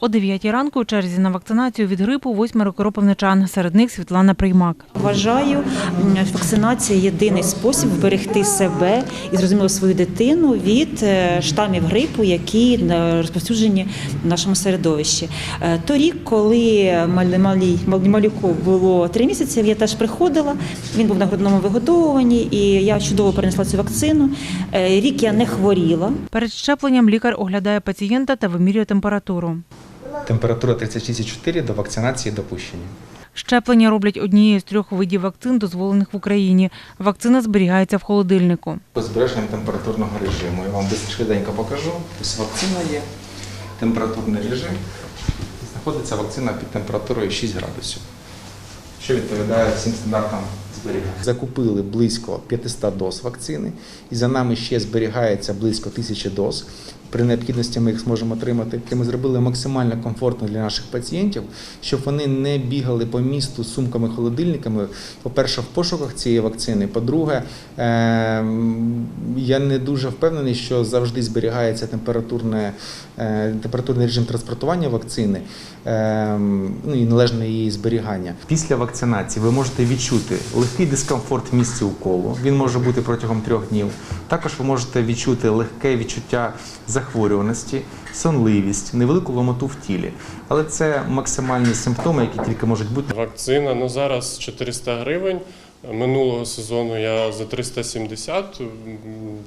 О 9 ранку у черзі на вакцинацію від грипу восьмеро кропивничан. Серед них Світлана Приймак. Вважаю, вакцинація єдиний спосіб вберегти себе і зрозуміло свою дитину від е, штамів грипу, які е, розповсюджені в нашому середовищі. Е, Торік, коли малі- малюку було три місяці, я теж приходила. Він був на грудному вигодовуванні, і я чудово перенесла цю вакцину. Рік я не хворіла. Перед щепленням лікар оглядає пацієнта та вимірює температуру. Температура 36,4 до вакцинації допущені. Щеплення роблять однією з трьох видів вакцин, дозволених в Україні. Вакцина зберігається в холодильнику. По збереженням температурного режиму. Я вам десь швиденько покажу. Ось вакцина є, температурний режим. Знаходиться вакцина під температурою 6 градусів, що відповідає всім стандартам зберігання. Закупили близько 500 доз вакцини, і за нами ще зберігається близько 1000 доз. При необхідності ми їх зможемо отримати. Ми зробили максимально комфортно для наших пацієнтів, щоб вони не бігали по місту з сумками-холодильниками. По-перше, в пошуках цієї вакцини. По-друге, ем, я не дуже впевнений, що завжди зберігається е, температурний режим транспортування вакцини ем, ну і належне її зберігання. Після вакцинації ви можете відчути легкий дискомфорт в місці уколу. Він може бути протягом трьох днів. Також ви можете відчути легке відчуття захворюваності, сонливість, невелику ломоту в тілі. Але це максимальні симптоми, які тільки можуть бути. Вакцина ну зараз 400 гривень. Минулого сезону я за 370, м,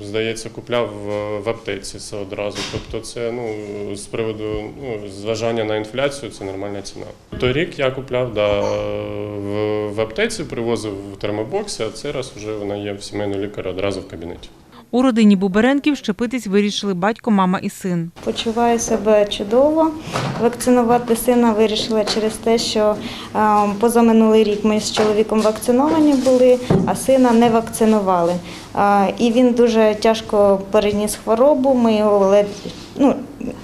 здається, купляв в- аптеці це одразу. Тобто, це ну з приводу ну, зважання на інфляцію, це нормальна ціна. Торік я купляв да, в, аптеці, привозив в термобоксі, а цей раз вже вона є в сімейного лікаря одразу в кабінеті. У родині Буберенків щепитись вирішили батько, мама і син. Почуваю себе чудово. Вакцинувати сина вирішила через те, що е, позаминулий рік ми з чоловіком вакциновані були, а сина не вакцинували. Е, І він дуже тяжко переніс хворобу. Ми його ледь ну,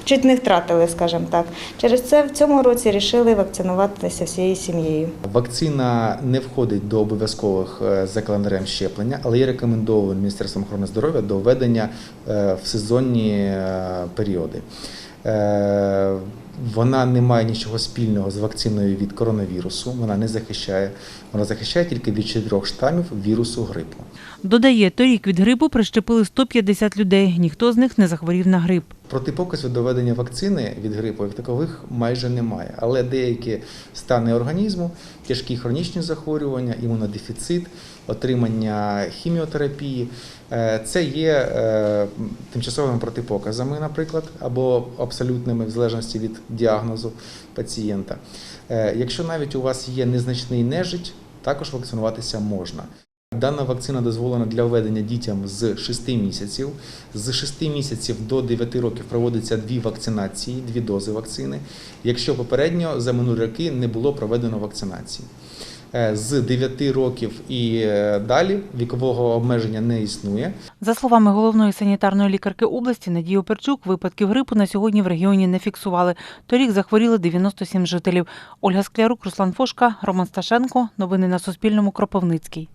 чуть не втратили, скажімо так. Через це в цьому році вирішили вакцинуватися всією сім'єю. Вакцина не входить до обов'язкових е, за календарем щеплення, але є рекомендовано Міністерством охорони здоров'я до введення е, в сезонні е, періоди. Вона не має нічого спільного з вакциною від коронавірусу, вона не захищає, вона захищає тільки від чотирьох штамів вірусу грипу. Додає, торік від грипу прищепили 150 людей. Ніхто з них не захворів на грип. Протипоказів до введення вакцини від грипу як такових майже немає, але деякі стани організму, тяжкі хронічні захворювання, імунодефіцит, отримання хіміотерапії е, це є е, тимчасовими протипоказами, наприклад, або абсолютними в залежності від діагнозу пацієнта. Е, Якщо навіть у вас є незначний нежить, також вакцинуватися можна. Дана вакцина дозволена для введення дітям з 6 місяців. З 6 місяців до 9 років проводиться дві вакцинації, дві дози вакцини. Якщо попередньо за минулі роки не було проведено вакцинації. Е, З 9 років і е, далі вікового обмеження не існує. За словами головної санітарної лікарки області Надії Оперчук, випадків грипу на сьогодні в регіоні не фіксували. Торік захворіли 97 жителів. Ольга Склярук, Руслан Фошка, Роман Сташенко. Новини на Суспільному. Кропивницький.